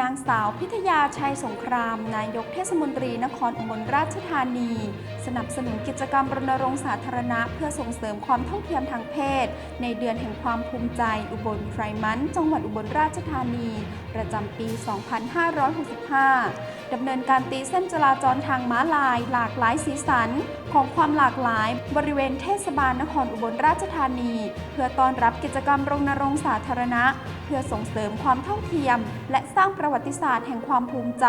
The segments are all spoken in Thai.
นางสาวพิทยาชัยสงคราม นายกเทศมนตรีนครอุบลราชธานี สนับสนุนกิจกรรมรณรงค์สาธารณะ เพื่อส่งเสริมความเท่าเทียมทางเพศ ในเดือนแห่งความภูมิใจ อุบลไพรมันจังหวัดอุบลราชธานี ประจำปี 2565 ดำเนินการตีเส้นจราจรทางม้าลาย หลากหลายสีสัน ของความหลากหลาย บริเวณเทศบาลนครอุบลราชธานี เพื่อต้อนรับกิจกรรมรณรงค์สาธารณะ เพื่อส่งเสริมความเท่าเทียม และสร้างประวัติศาสตร์แห่งความภูมิใจ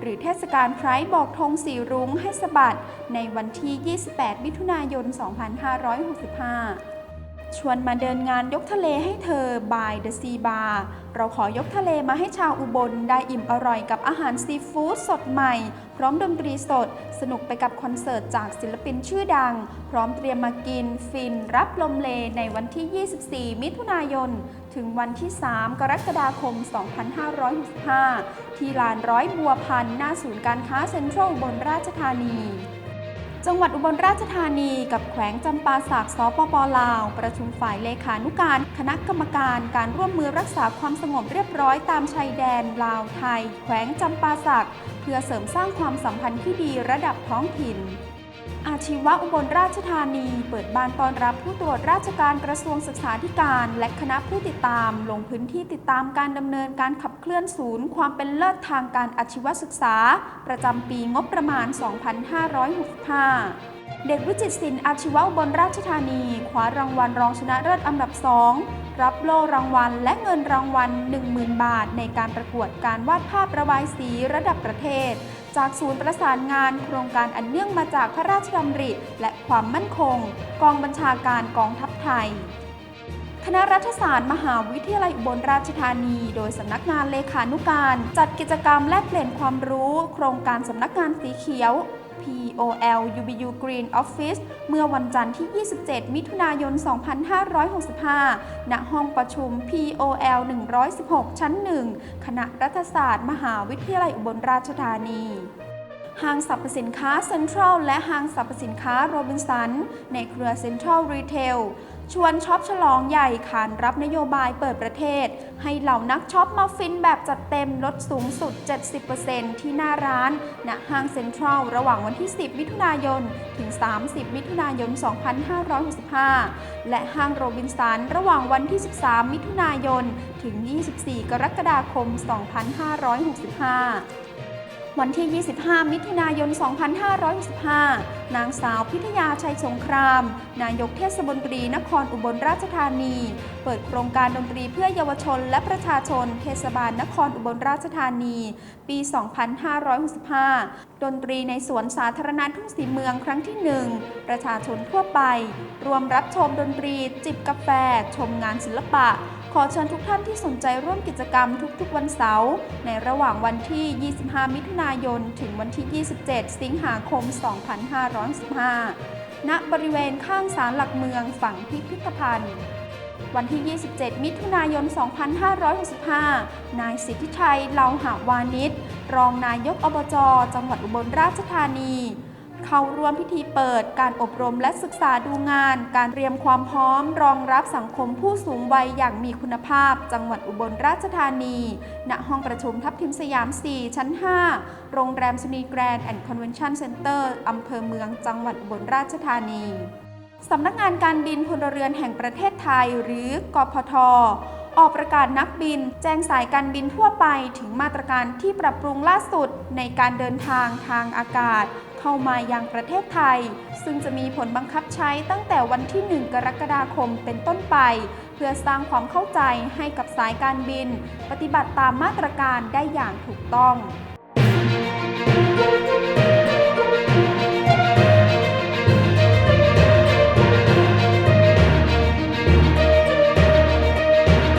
หรือเทศกาลไพร์บอกธงสีรุ้งให้สะบัดในวันที่ 28 มิถุนายน 2565 ชวนมาเดินงานยกทะเลให้เธอ by the Sea Bar เราขอยกทะเลมาให้ชาวอุบลได้อิ่มอร่อยกับอาหารซีฟู้ดสดใหม่ พร้อมดนตรีสด สนุกไปกับคอนเสิร์ตจากศิลปินชื่อดัง พร้อมเตรียมมากิน ฟิน รับลมเลในวันที่ 24 มิถุนายน ถึงวันที่ 3 กรกฎาคม 2565 ที่ลานร้อยบัวพันธ์หน้าศูนย์การค้าเซ็นทรัลอุบลราชธานี จังหวัดอุบลราชธานีกับแขวงจำปาสักสปปลาว ประชุมฝ่ายเลขานุการ คณะกรรมการการร่วมมือรักษาความสงบเรียบร้อยตามชายแดนลาวไทย แขวงจำปาสักเพื่อเสริมสร้างความสัมพันธ์ที่ดีระดับท้องถิ่น อาชีวะอุบลราชธานี เปิดบานต้อนรับผู้ตรวจราชการกระทรวงศึกษาธิการ และคณะผู้ติดตาม ลงพื้นที่ติดตามการดำเนินการขับเคลื่อนศูนย์ ความเป็นเลิศทางการอาชีวศึกษา ประจำปีงบประมาณ 2565เด็กวิจิตรศิลป์อาชีวะอุบลราชธานีคว้ารางวัลรองชนะเลิศอันดับ 2 รับโล่รางวัลและเงินรางวัล 10,000 บาท ในการประกวดการวาดภาพระบายสีระดับประเทศ จากศูนย์ประสานงาน โครงการอันเนื่องมาจากพระราชดำริ และความมั่นคง กองบัญชาการกองทัพไทย คณะรัฐศาสตร์มหาวิทยาลัยอุบลราชธานี โดยสำนักงานเลขานุการ จัดกิจกรรมแลกเปลี่ยนความรู้ โครงการสำนักงานสีเขียว POL UBU Green Office เมื่อวันจันทร์ที่ 27 มิถุนายน 2565 ณ ห้องประชุม POL 116 ชั้น 1 คณะรัฐศาสตร์ มหาวิทยาลัยอุบลราชธานี ห้างสรรพสินค้าเซ็นทรัลและห้างสรรพสินค้าโรบินสัน ในเครือเซ็นทรัลรีเทลชวนช็อปฉลองใหญ่ขานรับนโยบายเปิดประเทศ ให้เหล่านักช็อปมาฟินแบบจัดเต็มลดสูงสุด 70%ที่หน้าร้าน ณ ห้างเซ็นทรัลระหว่างวันที่ 10 มิถุนายน ถึง 30 มิถุนายน 2565 และห้างโรบินสันระหว่างวันที่ 13 มิถุนายน ถึง 24 กรกฎาคม 2565 วันที่ 25 มิถุนายน 2565 นางสาวพิทยาชัยสงคราม นายกเทศมนตรีนครอุบลราชธานี เปิดโครงการดนตรีเพื่อเยาวชนและประชาชน เทศบาลนครอุบลราชธานี ปี 2565 ดนตรีในสวนสาธารณะทุ่งสีเมืองครั้งที่ 1 ประชาชนทั่วไป รวมรับชมดนตรี จิบกาแฟ ชมงานศิลปะ อเชิญทุกท่านที่สนใจร่วมกิจกรรมทุกๆวันเสาร์ในระหว่างวันที่ 25 มิถุนายน ถึงวันที่ 27 สิงหาคม 2515 ณ บริเวณข้างศาลหลักเมืองฝั่งพิพิธภัณฑ์ วันที่ 27 มิถุนายน 2565 นายสิทธิชัยเลาหาวานิชรองนายกอบจ จังหวัดอุบลราชธานี เข้าร่วมพิธีเปิด การอบรมและศึกษาดูงาน การเตรียมความพร้อม รองรับสังคมผู้สูงวัยอย่างมีคุณภาพ จังหวัดอุบลราชธานี ณ ห้องประชุมทับทิมสยาม 4 ชั้น 5 โรงแรมสนีแกรนด์แอนด์คอนเวนชั่นเซ็นเตอร์อำเภอเมือง จังหวัดอุบลราชธานีสำนักงานการบินพลเรือนแห่งประเทศไทย หรือกพทออกประกาศนักบิน แจ้งสายการบินทั่วไปถึงมาตรการที่ปรับปรุงล่าสุดในการเดินทางทางอากาศ เข้ามายังประเทศไทย ซึ่งจะมีผลบังคับใช้ตั้งแต่วันที่ 1 กรกฎาคมเป็นต้นไป เพื่อสร้างความเข้าใจให้กับสายการบิน ปฏิบัติตามมาตรการได้อย่างถูกต้อง